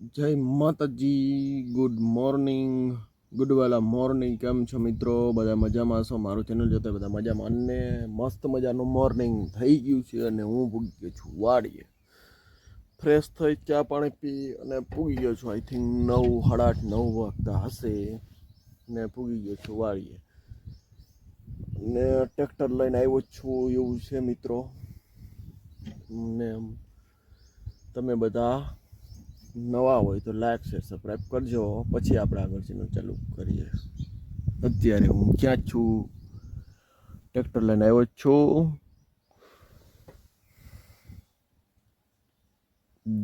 જય માતાજી good morning ગુડવાલા morning કેમ છો મિત્રો? બધા મજામાં છો? મારું ચેનલ જોતા બધા મજામાં. અને મસ્ત મજાનું મોર્નિંગ થઈ ગયું છે અને હું પૂગી ગયો છું વાડીએ. ફ્રેશ થઈ ચા પાણી પી અને પૂગી ગયો છું. આઈ થિંક નવ, સાડા નવ વાગતા હશે ને પૂગી ગયો છું વાડીએ. ને ટ્રેક્ટર લઈને આવ્યો છું એવું છે મિત્રો. ને તમે બધા નવા હોય તો લાઈક શેર સબસ્ક્રાઈબ કરજો. પછી આપણે આગળ ચેનલ ચાલુ કરીએ. અત્યારે હું ક્યાં છું? ટ્રેક્ટર લઈને આવ્યો છું.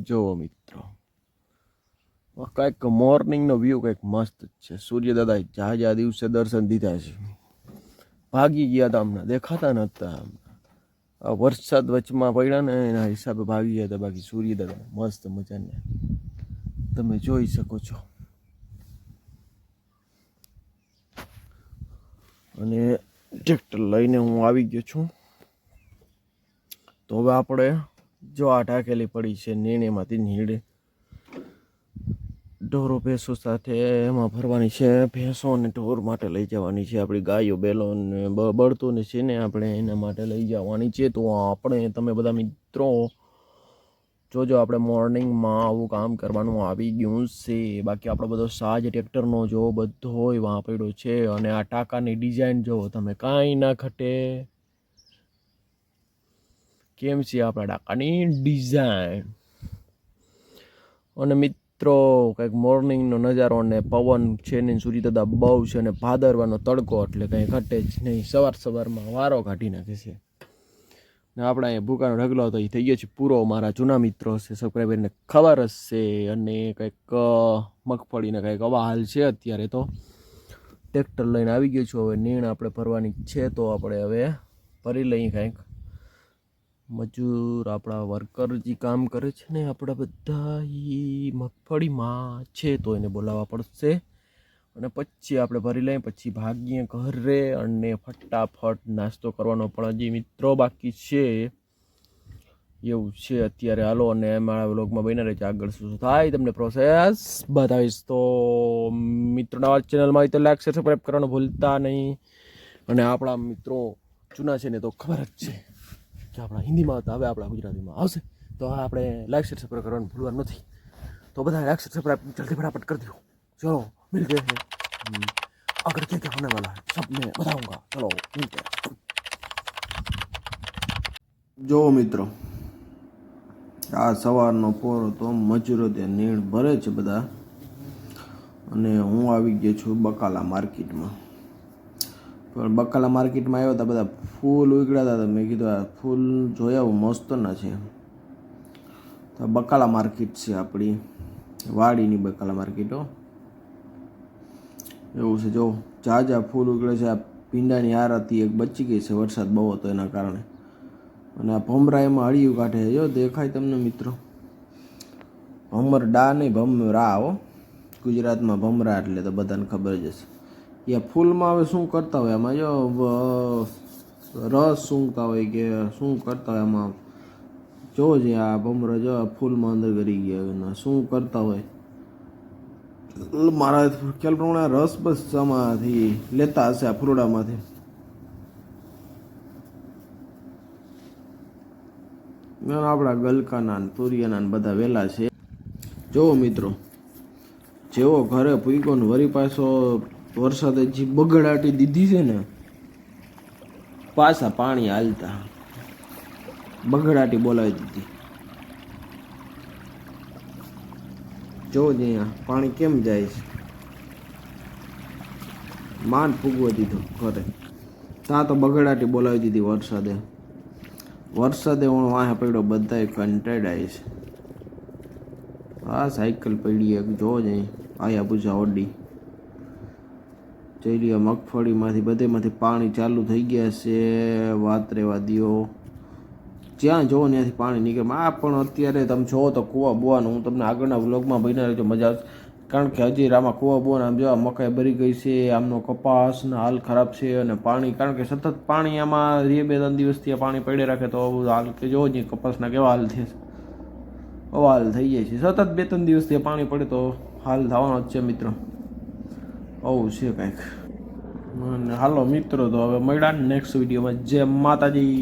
જુઓ મિત્રો કંઈક મોર્નિંગનો વ્યૂ કંઈક મસ્ત છે. સૂર્યદાદા જ્યાં દિવસે દર્શન દીધા છે. ભાગી ગયા હતા હમણાં. દેખાતા નહોતા વરસાદ વચમાં પડ્યા ને એના હિસાબે ભાગી ગયા હતા બાકી સૂર્યદાદા મસ્ત મજાને. તમે જોઈ શકો છો અને ટ્રેક્ટર લઈને હું આવી ગયો છું. તો હવે આપણે જો આ ઢાકેલી પડી છે નીણેમાંથી નીડે ઢોરો ભેંસો સાથે એમાં ભરવાની છે. ભેંસો અને ઢોર માટે લઈ જવાની છે. આપણી ગાયો બેલો ને બ- બળતું ને છે ને આપણે એના માટે લઈ જવાની છે. તો આપણે, તમે બધા મિત્રો જોજો આપણે મોર્નિંગમાં આવું કામ કરવાનું આવી ગયું છે, બાકી આપણો બધો સાજ ટ્રેક્ટરનો જો બધો વાં પડ્યો છે અને આ ટાંકાની ડિઝાઇન જો, તમે કાંઈ ના ખટે કેમ છે આપણા ટાંકાની ડિઝાઇન? અને મિત્રો, કંઈક મોર્નિંગનો નજારો અને પવન છે ને સૂર્યદાદા બહુ છે અને ભાદરવાનો તડકો એટલે કંઈ ઘટે જ નહીં. સવાર સવારમાં વારો કાઢી નાખે છે. ને આપણા અહીંયા ભૂકાનો ઢગલો હતો એ થઈ ગયો છે પૂરો. મારા જૂના મિત્રો છે સબસ્ક્રાઈબરને ખબર છે અને કંઈક મગફળીને કંઈક અવાહાલ છે અત્યારે તો. ટ્રેક્ટર લઈને આવી ગયો છું, હવે નીણ આપણે ભરવાની છે, તો આપણે હવે ભરી લઈએ કંઈક. મજૂર આપણા વર્કર જે કામ કરે છે ને, આપણા બધા એ મગફળીમાં છે, તો એને બોલાવવા પડશે. અને પછી આપણે ભરી લઈએ, પછી ભાગીએ ઘરે અને ફટાફટ નાસ્તો કરવાનો પણ હજી મિત્રો બાકી છે. એવું છે અત્યારે હાલો અને મારા વ્લોગમાં બની રહે છે આગળ શું શું થાય તમને પ્રોસેસ બતાવીશ. તો મિત્રોના નવા ચેનલમાં તો લાઈક શેર સબસ્ક્રાઈબ કરવાનું ભૂલતા નહીં. અને આપણા મિત્રો જૂના છે ને તો ખબર જ છે કે આપણા હિન્દીમાં હતા હવે આપણા ગુજરાતીમાં આવશે. તો આપણે લાઈક શેર સબસ્ક્રાઈબ કરવાનું ભૂલવાનું નથી. તો બધા લાઈક શેર સબસ્ક્રાઈબ જલ્દી ફટાફટ કરી દો. ચલો મિલ ગયે अगर क्या क्या होने वाला है सब मैं बताऊंगा चलो मिलते हैं જો મિત્રો આ સવારનો પોરો તો મજૂરો ત્યાં નીણ ભરે છે બધા અને હું આવી ગયો છું બકાલા માર્કેટમાં પણ બકાલા માર્કેટમાં આવ્યા હતા બધા ફૂલ ઉગડ્યા હતા તો મેં કીધું આ ફૂલ જોયા મસ્ત ના છે તો આ બકાલા માર્કેટ છે આપણી વાડીની બકાલા માર્કેટો એવું છે. જો ઝાઝા ફૂલ ઉગડે છે, આ ભીંડાની આરતી એક બચી ગઈ છે વરસાદ બહુ હતો એના કારણે. અને આ ભમરા એમાં હળિયું કાઢે છે. જો દેખાય તમને મિત્રો? ભમર ડા નહીં, ભમરા હો. ગુજરાતમાં ભમરા એટલે તો બધાને ખબર જ હશે. એ ફૂલમાં હવે શું કરતા હોય એમાં જો રસ સૂંઘતા હોય કે શું કરતા હોય એમાં જો જે આ ભમરા જો ફૂલમાં અંદર કરી ગયા શું કરતા હોય? મારા ખ્યાલ પ્રમાણે રસ બસ આમાંથી લેતા હશે આ ફૂરડામાંથી. અને આપણા ગલકાના તુરિયાના બધા વેલા છે. જોવો મિત્રો, જેવો ઘરે પૂગ્યો ને વરી પાછો વરસાદે જે બગડાટી દીધી છે ને, પાછા પાણી હાલતા. બગડાટી બોલાવી દીધી. જો જ અહીંયા પાણી કેમ જાય છે? માંડ ફૂગવા દીધું ઘરે. ત્યાં તો બગડાટી બોલાવી દીધી વરસાદે. વરસાદે હું વાહે પડ્યો, બધાય કંટાળાય છે. આ સાયકલ પડી એક જોવો જ આયા પૂજા ઓડી રહ્યા મગફળીમાંથી, બધેમાંથી પાણી ચાલુ થઈ ગયા છે. વાત રેવા દ્યો. જ્યાં જોવો ત્યાંથી પાણી નીકળે. આ પણ અત્યારે તમે જોવો તો કૂવા બુવાનું, હું તમને આગળના વ્લોગમાં બન્યા રહેજો, મજા આવશે. કારણ કે હજી આમાં કૂવા બોવાના આમ જોવા મકાઈ ભરી ગઈ છે, આમનો કપાસના હાલ ખરાબ છે અને પાણી, કારણ કે સતત પાણી આમાં રે બે ત્રણ દિવસથી પાણી પડે રાખે તો હાલ કે જોવો જ કપાસના કેવા હાલ થશે હાલ થઈ જાય છે. સતત બે ત્રણ દિવસથી પાણી પડે તો હાલ થવાનો જ છે મિત્રો. આવું છે કાંઈક. હાલો મિત્રો, તો હવે મળ્યા નેક્સ્ટ વિડીયોમાં જય માતાજી.